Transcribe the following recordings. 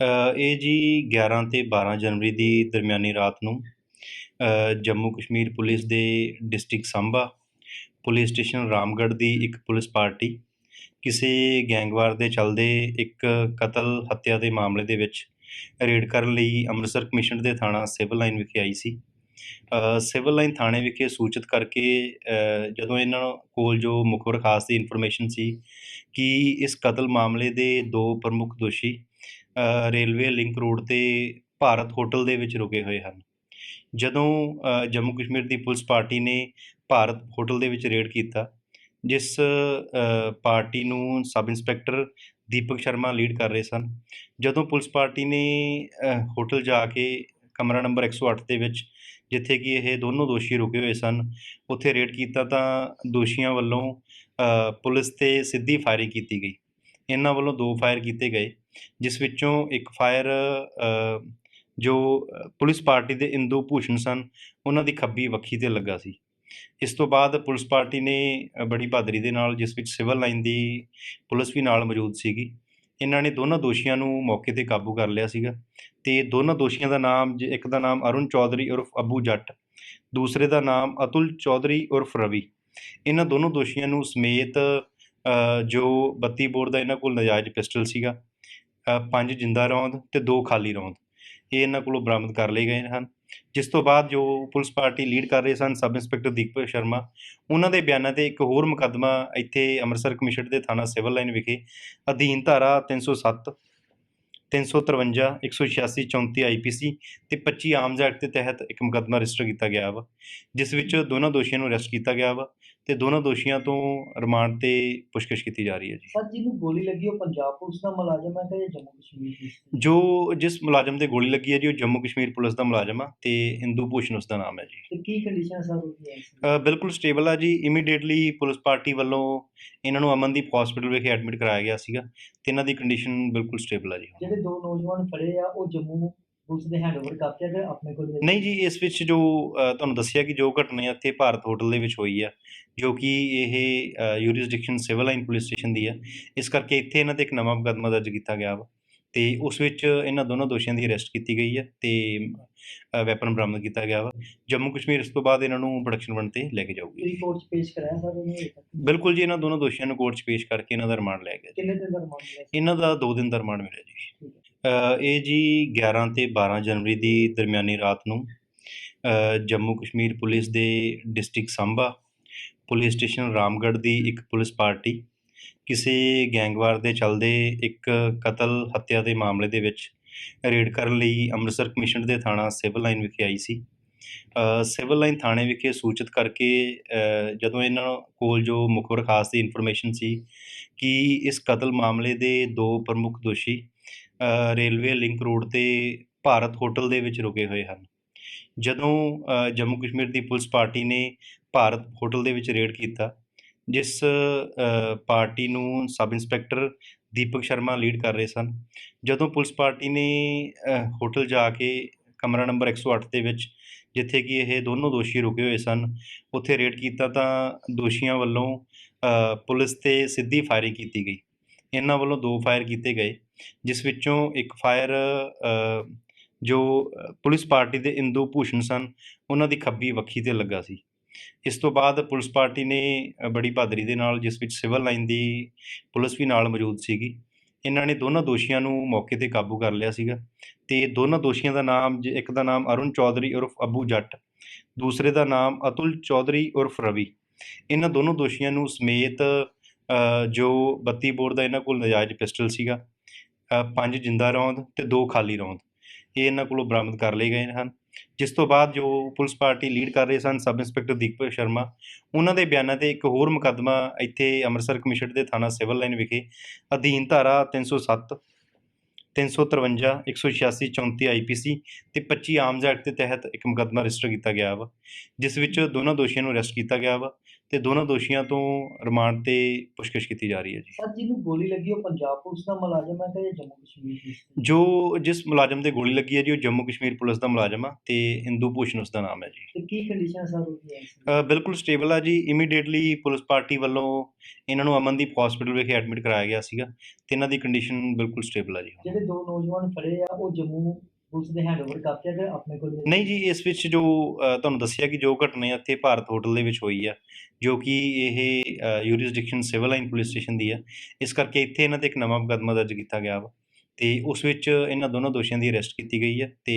ਇਹ ਜੀ 11 ਤੇ 12 ਜਨਵਰੀ ਦੀ ਦਰਮਿਆਨੀ ਰਾਤ ਨੂੰ ਜੰਮੂ ਕਸ਼ਮੀਰ ਪੁਲਿਸ ਦੇ district Samba police station Ramgarh ਦੀ ਇੱਕ ਪੁਲਿਸ ਪਾਰਟੀ, ਕਿਸੇ ਗੈਂਗਵਾਰ ਦੇ ਚੱਲਦੇ ਇੱਕ ਕਤਲ ਹੱਤਿਆ ਦੇ ਮਾਮਲੇ ਦੇ ਵਿੱਚ ਰੇਡ ਕਰਨ ਲਈ ਅੰਮ੍ਰਿਤਸਰ ਕਮਿਸ਼ਨ ਦੇ ਥਾਣਾ ਸਿਵਲ ਲਾਈਨ ਵਿਖੇ ਆਈ ਸੀ। ਸਿਵਲ ਲਾਈਨ ਥਾਣੇ ਵਿਖੇ ਸੂਚਿਤ ਕਰਕੇ ਜਦੋਂ ਇਹਨਾਂ ਕੋਲ ਜੋ ਮੁਖਬਰ ਖਾਸ ਦੀ ਇਨਫੋਰਮੇਸ਼ਨ ਸੀ ਕਿ ਇਸ ਕਤਲ ਮਾਮਲੇ ਦੇ ਦੋ ਪ੍ਰਮੁੱਖ ਦੋਸ਼ੀ ਰੇਲਵੇ ਲਿੰਕ ਰੋਡ ਤੇ ਭਾਰਤ ਹੋਟਲ ਦੇ ਵਿੱਚ ਰੁਕੇ ਹੋਏ ਹਨ। ਜਦੋਂ ਜੰਮੂ ਕਸ਼ਮੀਰ ਦੀ ਪੁਲਿਸ ਪਾਰਟੀ ਨੇ ਭਾਰਤ ਹੋਟਲ ਦੇ ਵਿੱਚ ਰੇਡ ਕੀਤਾ, ਜਿਸ ਪਾਰਟੀ ਨੂੰ sub inspector Deepak Sharma lead ਕਰ ਰਹੇ ਸਨ, ਜਦੋਂ ਪੁਲਿਸ ਪਾਰਟੀ ਨੇ ਹੋਟਲ ਜਾ ਕੇ ਕਮਰਾ ਨੰਬਰ 108 ਦੇ ਵਿੱਚ, ਜਿੱਥੇ ਕਿ ਇਹ ਦੋਨੋਂ ਦੋਸ਼ੀ ਰੁਕੇ ਹੋਏ ਸਨ, ਉੱਥੇ ਰੇਡ ਕੀਤਾ ਤਾਂ ਦੋਸ਼ੀਆਂ ਵੱਲੋਂ ਪੁਲਿਸ ਤੇ ਸਿੱਧੀ ਫਾਇਰਿੰਗ ਕੀਤੀ ਗਈ। ਇਹਨਾਂ ਵੱਲੋਂ ਦੋ ਫਾਇਰ ਕੀਤੇ ਗਏ, ਜਿਸ ਵਿੱਚੋਂ ਇੱਕ ਫਾਇਰ ਜੋ ਪੁਲਿਸ ਪਾਰਟੀ ਦੇ ਇੰਦੂ ਭੂਸ਼ਣ ਸਨ, ਉਹਨਾਂ ਦੀ ਖੱਬੀ ਵੱਖੀ ਤੇ ਲੱਗਾ ਸੀ। ਇਸ ਤੋਂ ਬਾਅਦ ਪੁਲਿਸ ਪਾਰਟੀ ਨੇ ਬੜੀ ਬਹਾਦਰੀ ਦੇ ਨਾਲ, ਜਿਸ ਵਿੱਚ ਸਿਵਲ ਲਾਈਨ ਦੀ ਪੁਲਿਸ ਵੀ ਨਾਲ ਮੌਜੂਦ ਸੀਗੀ, ਇਹਨਾਂ ਨੇ ਦੋਨਾਂ ਦੋਸ਼ੀਆਂ ਨੂੰ ਮੌਕੇ ਤੇ ਕਾਬੂ ਕਰ ਲਿਆ ਸੀਗਾ ਤੇ ਦੋਨਾਂ ਦੋਸ਼ੀਆਂ ਦਾ ਨਾਮ, ਜ- ਇੱਕ ਦਾ ਨਾਮ ਅਰੁਣ ਚੌਧਰੀ ਉਰਫ ਅਬੂ ਜੱਟ, ਦੂਸਰੇ ਦਾ ਨਾਮ ਅਤੁਲ ਚੌਧਰੀ ਉਰਫ ਰਵੀ। ਇਹਨਾਂ ਦੋਨੋਂ ਦੋਸ਼ੀਆਂ ਨੂੰ ਸਮੇਤ ਜੋ 32 ਬੋਰ ਦਾ ਇਹਨਾਂ ਕੋਲ ਨਜਾਇਜ਼ ਪਿਸਟਲ ਸੀਗਾ ਪੰਜ ਜਿੰਦਾ ਰੌਂਦ ਤੇ ਦੋ ਖਾਲੀ ਰੌਂਦ, ਇਹ ਇਹਨਾਂ ਕੋਲੋਂ ਬਰਾਮਦ ਕਰ ਲਏ ਗਏ ਹਨ। ਜਿਸ ਤੋਂ ਬਾਅਦ ਜੋ ਪੁਲਿਸ ਪਾਰਟੀ ਲੀਡ ਕਰ ਰਹੇ ਸਨ, ਸਬ ਇੰਸਪੈਕਟਰ ਦੀਪਕ ਸ਼ਰਮਾ, ਉਹਨਾਂ ਦੇ ਬਿਆਨਾਂ ਤੇ ਇੱਕ ਹੋਰ ਮੁਕੱਦਮਾ ਇੱਥੇ ਅੰਮ੍ਰਿਤਸਰ ਕਮਿਸ਼ਨ ਦੇ ਥਾਣਾ ਸਿਵਲ ਲਾਈਨ ਵਿਖੇ, ਅਧੀਨ ਧਾਰਾ 307 353 186 34 ਆਈਪੀਸੀ ਤੇ 25 ਆਰਮਜ਼ ਐਕਟ ਦੇ ਤਹਿਤ ਇੱਕ ਮੁਕੱਦਮਾ ਰਜਿਸਟਰ ਕੀਤਾ ਗਿਆ ਵਾ, ਜਿਸ ਵਿੱਚ ਦੋਨਾਂ ਦੋਸ਼ੀਆਂ ਨੂੰ ਅਰੈਸਟ ਕੀਤਾ ਗਿਆ ਵਾ। ਤੇ ਦੋਨਾਂ ਦੋਸ਼ੀਆਂ ਤੋਂ ਰਿਮਾਂਡ ਤੇ ਪੁੱਛਗਿੱਛ ਕੀਤੀ ਜਾ ਰਹੀ ਹੈ ਜੀ। ਸਰ ਜਿਹਨੂੰ ਗੋਲੀ ਲੱਗੀ ਉਹ ਪੰਜਾਬ ਪੁਲਿਸ ਦਾ ਮੁਲਾਜ਼ਮ ਹੈ ਕਿ ਜੰਮੂ ਕਸ਼ਮੀਰ ਪੁਲਿਸ ਦਾ? ਜੋ ਜਿਸ ਮੁਲਾਜ਼ਮ ਤੇ ਗੋਲੀ ਲੱਗੀ ਹੈ ਜੀ ਉਹ ਜੰਮੂ ਕਸ਼ਮੀਰ ਪੁਲਿਸ ਦਾ ਮੁਲਾਜ਼ਮ ਆ ਤੇ ਇੰਦੂ ਭੂਸ਼ਣ ਉਸ ਦਾ ਨਾਮ ਹੈ ਜੀ। ਤੇ ਕੀ ਕੰਡੀਸ਼ਨ ਸਰ ਉਹਦੀ ਹੈ ਬਿਲਕੁਲ ਸਟੇਬਲ ਆ ਜੀ। ਇਮੀਡੀਏਟਲੀ ਪੁਲਿਸ ਪਾਰਟੀ ਵੱਲੋਂ ਇਹਨਾਂ ਨੂੰ ਅਮਨਦੀਪ ਹਸਪੀਟਲ ਵਿਖੇ ਐਡਮਿਟ ਕਰਾਇਆ ਗਿਆ ਸੀਗਾ ਤੇ ਇਹਨਾਂ ਦੀ ਕੰਡੀਸ਼ਨ ਬਿਲਕੁਲ ਸਟੇਬਲ ਆ ਜੀ। ਜਿਹੜੇ ਦੋ ਨੌਜਵਾਨ ਫੜੇ ਆ ਉਹ ਜੰਮੂ ਪੁਲਿਸ ਦੇ ਹੈਂਡਓਵਰ ਕਰਤੇ ਆ ਤੇ ਆਪਣੇ ਕੋਲ ਲੈ- ਨਹੀਂ ਜੀ ਇਸ ਵਿੱਚ ਜੋ ਅ, ਤੁਹਾਨੂੰ ਦੱਸਿਆ ਕਿ ਜੋ ਘਟਨਾ ਇੱਥੇ ਭਾਰਤ ਹੋਟਲ ਦੇ ਵਿੱਚ ਹੋਈ ਆ ਜੋ ਕਿ ਇਹ jurisdiction civil line police station ਦੀ ਆ। ਇਸ ਕਰਕੇ ਇੱਥੇ ਇਹਨਾਂ ਤੇ ਇੱਕ ਨਵਾਂ ਮੁਕੱਦਮਾ ਦਰਜ ਕੀਤਾ ਗਿਆ ਵਾ। ਤੇ ਉਸ ਵਿੱਚ ਇਹਨਾਂ ਦੋਨੋਂ ਦੋਸ਼ੀਆਂ ਦੀ ਅਰੈਸਟ ਕੀਤੀ ਗਈ ਹੈ ਤੇ ਵੈਪਨ ਬਰਾਮਦ ਕੀਤਾ ਗਿਆ ਵਾ। ਜੰਮੂ ਕਸ਼ਮੀਰ ਇਸ ਤੋਂ ਬਾਅਦ ਇਹਨਾਂ ਨੂੰ ਪ੍ਰੋਡਕਸ਼ਨ ਬਣ ਤੇ ਲੈ ਕੇ ਜਾਊਗੀ। 'ਚ ਪੇਸ਼ ਕਰਾਇਆ ਸਰ ਉਹਨੂੰ? ਬਿਲਕੁਲ ਜੀ ਇਹਨਾਂ ਦੋਨੋਂ ਦੋਸ਼ੀਆਂ ਨੂੰ ਕੋਰਟ 'ਚ ਪੇਸ਼ ਕਰਕੇ ਇਹਨਾਂ ਦਾ ਰਿਮਾਂਡ ਲਿਆ ਗਿਆ ਜੀ। ਕਿੰਨੇ ਦਿਨ ਦਾ ਰਿਮਾਂਡ ਮਿਲਿਆ? ਇਹਨਾਂ ਦਾ 2 ਦਿਨ ਦਾ ਰਿਮਾਂਡ ਮਿਲਿਆ ਜੀ। ਇਹ ਜੀ 11 ਤੇ 12 ਜਨਵਰੀ ਦੀ ਦਰਮਿਆਨੀ ਰਾਤ ਨੂੰ ਜੰਮੂ ਕਸ਼ਮੀਰ ਪੁਲਿਸ ਦੇ district Samba police station Ramgarh ਦੀ ਇੱਕ ਪੁਲਿਸ ਪਾਰਟੀ ਕਿਸੇ ਗੈਂਗਵਾਰ ਦੇ ਚੱਲਦੇ ਇੱਕ ਕਤਲ ਹੱਤਿਆ ਦੇ ਮਾਮਲੇ ਦੇ ਵਿੱਚ ਰੇਡ ਕਰਨ ਲਈ ਅੰਮ੍ਰਿਤਸਰ ਕਮਿਸ਼ਨ ਦੇ ਥਾਣਾ ਸਿਵਲ ਲਾਈਨ ਵਿਖੇ ਆਈ ਸੀ। ਸਿਵਲ ਲਾਈਨ ਥਾਣੇ ਵਿਖੇ ਸੂਚਿਤ ਕਰਕੇ ਜਦੋਂ ਇਹਨਾਂ ਕੋਲ ਜੋ ਮੁਖਬਰ ਖਾਸ ਦੀ ਇਨਫੋਰਮੇਸ਼ਨ ਸੀ ਕਿ ਇਸ ਕਤਲ ਮਾਮਲੇ ਦੇ ਦੋ ਪ੍ਰਮੁੱਖ ਦੋਸ਼ੀ ਰੇਲਵੇ ਲਿੰਕ ਰੋਡ ਤੇ ਭਾਰਤ ਹੋਟਲ ਦੇ ਵਿੱਚ ਰੁਕੇ ਹੋਏ ਹਨ। ਜਦੋਂ ਜੰਮੂ ਕਸ਼ਮੀਰ ਦੀ ਪੁਲਿਸ ਪਾਰਟੀ ਨੇ ਭਾਰਤ ਹੋਟਲ ਦੇ ਵਿੱਚ ਰੇਡ ਕੀਤਾ, ਜਿਸ ਪਾਰਟੀ ਨੂੰ sub inspector Deepak Sharma lead ਕਰ ਰਹੇ ਸਨ, ਜਦੋਂ ਪੁਲਿਸ ਪਾਰਟੀ ਨੇ ਹੋਟਲ ਜਾ ਕੇ ਕਮਰਾ ਨੰਬਰ 108 ਦੇ ਵਿੱਚ, ਜਿੱਥੇ ਕਿ ਇਹ ਦੋਨੋਂ ਦੋਸ਼ੀ ਰੁਕੇ ਹੋਏ ਸਨ, ਉੱਥੇ ਰੇਡ ਕੀਤਾ ਤਾਂ ਦੋਸ਼ੀਆਂ ਵੱਲੋਂ ਪੁਲਿਸ ਤੇ ਸਿੱਧੀ ਫਾਇਰਿੰਗ ਕੀਤੀ ਗਈ। ਇਹਨਾਂ ਵੱਲੋਂ ਦੋ ਫਾਇਰ ਕੀਤੇ ਗਏ, ਜਿਸ ਵਿੱਚੋਂ ਇੱਕ ਫਾਇਰ ਜੋ ਪੁਲਿਸ ਪਾਰਟੀ ਦੇ ਇੰਦੂ ਭੂਸ਼ਣ ਸਨ, ਉਹਨਾਂ ਦੀ ਖੱਬੀ ਵੱਖੀ ਤੇ ਲੱਗਾ ਸੀ। ਇਸ ਤੋਂ ਬਾਅਦ ਪੁਲਿਸ ਪਾਰਟੀ ਨੇ ਬੜੀ ਬਹਾਦਰੀ ਦੇ ਨਾਲ ਜਿਸ ਵਿੱਚ ਸਿਵਲ ਲਾਈਨ ਦੀ ਪੁਲਿਸ ਵੀ ਨਾਲ ਮੌਜੂਦ ਸੀਗੀ, ਇਹਨਾਂ ਨੇ ਦੋਨਾਂ ਦੋਸ਼ੀਆਂ ਨੂੰ ਮੌਕੇ ਤੇ ਕਾਬੂ ਕਰ ਲਿਆ ਸੀਗਾ ਤੇ ਦੋਨਾਂ ਦੋਸ਼ੀਆਂ ਦਾ ਨਾਮ ਜ- ਇੱਕ ਦਾ ਨਾਮ ਅਰੁਣ ਚੌਧਰੀ ਉਰਫ ਅਬੂ ਜੱਟ, ਦੂਸਰੇ ਦਾ ਨਾਮ ਅਤੁਲ ਚੌਧਰੀ ਉਰਫ ਰਵੀ। ਇਹਨਾਂ ਦੋਨੋਂ ਦੋਸ਼ੀਆਂ ਨੂੰ ਸਮੇਤ ਜੋ 32 ਬੋਰ ਦਾ ਇਹਨਾਂ ਕੋਲ ਨਜਾਇਜ਼ ਪਿਸਟਲ ਸੀਗਾ ਪੰਜ ਜਿੰਦਾ ਰੌਂਦ ਤੇ ਦੋ ਖਾਲੀ ਰੌਂਦ, ਇਹ ਇਹਨਾਂ ਕੋਲੋਂ ਬਰਾਮਦ ਕਰ ਲਏ ਗਏ ਹਨ। ਜਿਸ ਤੋਂ ਬਾਅਦ ਜੋ ਪੁਲਿਸ ਪਾਰਟੀ ਲੀਡ ਕਰ ਰਹੇ ਸਨ, ਸਬ ਇੰਸਪੈਕਟਰ ਦੀਪਕ ਸ਼ਰਮਾ, ਉਹਨਾਂ ਦੇ ਬਿਆਨਾਂ ਤੇ ਇੱਕ ਹੋਰ ਮੁਕੱਦਮਾ ਇੱਥੇ ਅੰਮ੍ਰਿਤਸਰ ਕਮਿਸ਼ਨ ਦੇ ਥਾਣਾ ਸਿਵਲ ਲਾਈਨ ਵਿਖੇ, ਅਧੀਨ ਧਾਰਾ 307 353 186 34 ਆਈਪੀਸੀ ਤੇ 25 ਆਮਜ਼ ਐਕਟ ਦੇ ਤਹਿਤ ਇੱਕ ਮੁਕੱਦਮਾ ਰਜਿਸਟਰ ਕੀਤਾ ਗਿਆ ਵਾ, ਜਿਸ ਵਿੱਚ ਦੋਨਾਂ ਦੋਸ਼ੀਆਂ ਨੂੰ ਅਰੈਸਟ ਕੀਤਾ ਗਿਆ ਵਾ। ਤੇ ਦੋਨਾਂ ਦੋਸ਼ੀਆਂ ਤੋਂ ਰਿਮਾਂਡ ਤੇ ਪੁੱਛਗਿੱਛ ਕੀਤੀ ਜਾ ਰਹੀ ਹੈ ਜੀ ਸਰ ਜਿਹਨੂੰ ਗੋਲੀ ਲੱਗੀ ਉਹ ਪੰਜਾਬ ਪੁਲਿਸ ਦਾ ਮੁਲਾਜ਼ਮ ਹੈ ਜਾਂ ਜੰਮੂ ਕਸ਼ਮੀਰ ਪੁਲਿਸ ਦਾ? ਜੋ ਜਿਸ ਮੁਲਾਜ਼ਮ ਤੇ ਗੋਲੀ ਲੱਗੀ ਹੈ ਜੀ ਉਹ ਜੰਮੂ ਕਸ਼ਮੀਰ ਪੁਲਿਸ ਦਾ ਮੁਲਾਜ਼ਮ ਆ ਤੇ ਇੰਦੂ ਭੂਸ਼ਣ ਉਸ ਦਾ ਨਾਮ ਹੈ ਜੀ ਤੇ ਕੀ ਕੰਡੀਸ਼ਨ ਸਰ ਉਹਦੀ ਹੈ ਬਿਲਕੁਲ ਸਟੇਬਲ ਆ ਜੀ ਇਮੀਡੀਏਟਲੀ ਪੁਲਿਸ ਪਾਰਟੀ ਵੱਲੋਂ ਇਹਨਾਂ ਨੂੰ ਅਮਨਦੀਪ ਹਸਪੀਟਲ ਵਿਖੇ ਐਡਮਿਟ ਕਰਾਇਆ ਗਿਆ ਸੀਗਾ ਤੇ ਇਹਨਾਂ ਦੀ ਕੰਡੀਸ਼ਨ ਬਿਲਕੁਲ ਸਟੇਬਲ ਆ ਜੀ। ਜਿਹੜੇ ਦੋ ਨੌਜਵਾਨ ਫੜੇ ਆ ਉਹ ਜੰਮੂ ਪੁਲਿਸ ਦੇ ਹੈਂਡਓਵਰ ਕਰਤੇ ਆ ਆਪਣੇ ਕੋਲ ਨਹੀਂ ਜੀ, ਇਸ ਵਿੱਚ ਜੋ ਤੁਹਾਨੂੰ ਦੱਸਿਆ ਕਿ ਜੋ ਘਟਨਾ ਇੱਥੇ ਭਾਰਤ ਹੋਟਲ ਦੇ ਵਿੱਚ ਹੋਈ ਆ, ਜੋ ਕਿ ਇਹ jurisdiction civil line police station ਦੀ ਆ, ਇਸ ਕਰਕੇ ਇੱਥੇ ਇਹਨਾਂ ਤੇ ਇੱਕ ਨਵਾਂ ਮੁਕੱਦਮਾ ਦਰਜ ਕੀਤਾ ਗਿਆ ਵਾ। ਤੇ ਉਸ ਵਿੱਚ ਇਹਨਾਂ ਦੋਨੋਂ ਦੋਸ਼ੀਆਂ ਦੀ ਅਰੈਸਟ ਕੀਤੀ ਗਈ ਹੈ ਤੇ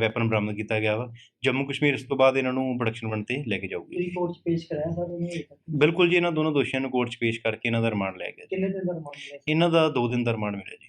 ਵੈਪਨ ਬਰਾਮਦ ਕੀਤਾ ਗਿਆ ਵਾ। ਜੰਮੂ ਕਸ਼ਮੀਰ ਇਸ ਤੋਂ ਬਾਅਦ ਇਹਨਾਂ ਨੂੰ ਪ੍ਰੋਡਕਸ਼ਨ ਬਣ ਤੇ ਲੈ ਕੇ ਜਾਊਗੀ। ਕੋਰਟ 'ਚ ਪੇਸ਼ ਕਰਾਇਆ ਸਰ ਉਹਨੇ? ਬਿਲਕੁਲ ਜੀ ਇਹਨਾਂ ਦੋਨੋਂ ਦੋਸ਼ੀਆਂ ਨੂੰ ਕੋਰਟ 'ਚ ਪੇਸ਼ ਕਰਕੇ ਇਹਨਾਂ ਦਾ ਰਿਮਾਂਡ ਲਿਆ ਗਿਆ ਕਿੰਨੇ ਦਿਨ ਦਾ ਰਿਮਾਂਡ? ਇਹਨਾਂ ਦਾ 2 ਦਿਨ ਦਾ ਰਿਮਾਂਡ ਮਿਲਿਆ ਜੀ।